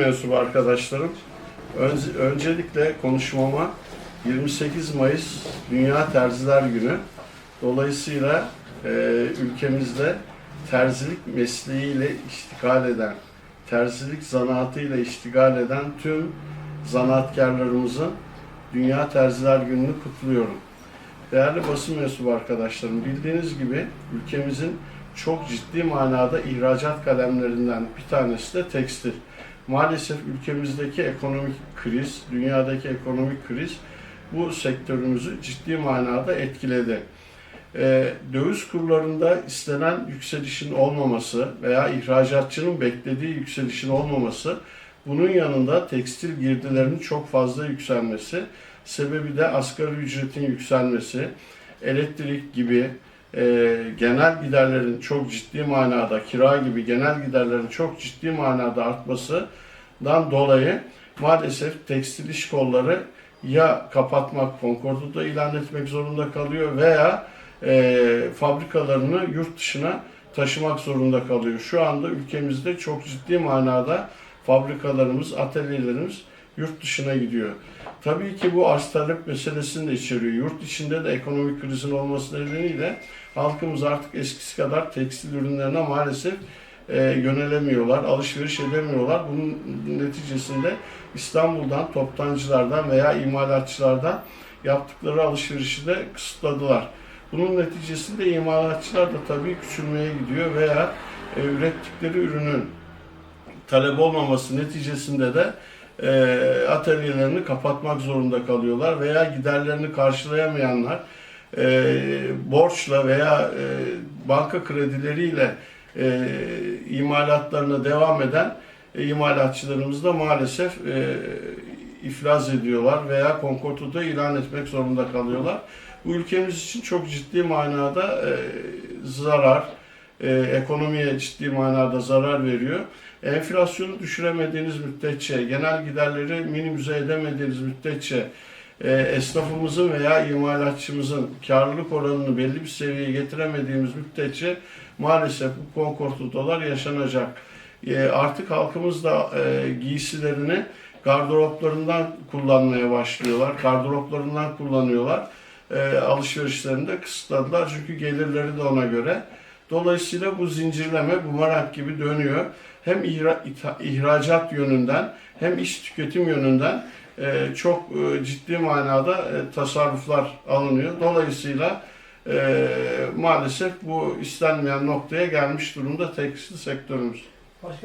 mensubu arkadaşlarım. Önce- öncelikle konuşmama 28 Mayıs Dünya Terziler Günü. Dolayısıyla e, ülkemizde terzilik mesleğiyle iştigal eden, terzilik zanaatıyla iştigal eden tüm zanaatkarlarımızın Dünya Terziler Günü'nü kutluyorum. Değerli basın mensubu arkadaşlarım, bildiğiniz gibi ülkemizin çok ciddi manada ihracat kalemlerinden bir tanesi de tekstil. Maalesef ülkemizdeki ekonomik kriz, dünyadaki ekonomik kriz bu sektörümüzü ciddi manada etkiledi. Ee, döviz kurlarında istenen yükselişin olmaması veya ihracatçının beklediği yükselişin olmaması, bunun yanında tekstil girdilerinin çok fazla yükselmesi, sebebi de asgari ücretin yükselmesi, elektrik gibi e, genel giderlerin çok ciddi manada, kira gibi genel giderlerin çok ciddi manada artmasından dolayı maalesef tekstil iş kolları ya kapatmak, konkordu da ilan etmek zorunda kalıyor veya e, fabrikalarını yurt dışına taşımak zorunda kalıyor. Şu anda ülkemizde çok ciddi manada fabrikalarımız, atölyelerimiz yurt dışına gidiyor. Tabii ki bu arz talep meselesini de içeriyor. Yurt içinde de ekonomik krizin olması nedeniyle halkımız artık eskisi kadar tekstil ürünlerine maalesef e, yönelemiyorlar, alışveriş edemiyorlar. Bunun neticesinde İstanbul'dan, toptancılardan veya imalatçılardan yaptıkları alışverişi de kısıtladılar. Bunun neticesinde imalatçılar da tabii küçülmeye gidiyor veya e, ürettikleri ürünün talep olmaması neticesinde de e, atölyelerini kapatmak zorunda kalıyorlar veya giderlerini karşılayamayanlar e, borçla veya e, banka kredileriyle e, imalatlarına devam eden e, imalatçılarımız da maalesef e, iflas ediyorlar veya konkortuda ilan etmek zorunda kalıyorlar. Bu ülkemiz için çok ciddi manada e, zarar, e, ekonomiye ciddi manada zarar veriyor. Enflasyonu düşüremediğiniz müddetçe, genel giderleri minimize edemediğiniz müddetçe, e, esnafımızın veya imalatçımızın karlılık oranını belli bir seviyeye getiremediğimiz müddetçe maalesef bu konkortudalar yaşanacak. E, artık halkımız da e, giysilerini gardıroplarından kullanmaya başlıyorlar. Gardıroplarından kullanıyorlar. Alışverişlerini de kısıtladılar çünkü gelirleri de ona göre. Dolayısıyla bu zincirleme bumerang gibi dönüyor. Hem ihracat yönünden hem iş tüketim yönünden e, çok e, ciddi manada e, tasarruflar alınıyor. Dolayısıyla maalesef bu istenmeyen noktaya gelmiş durumda tekstil sektörümüz. Başkanım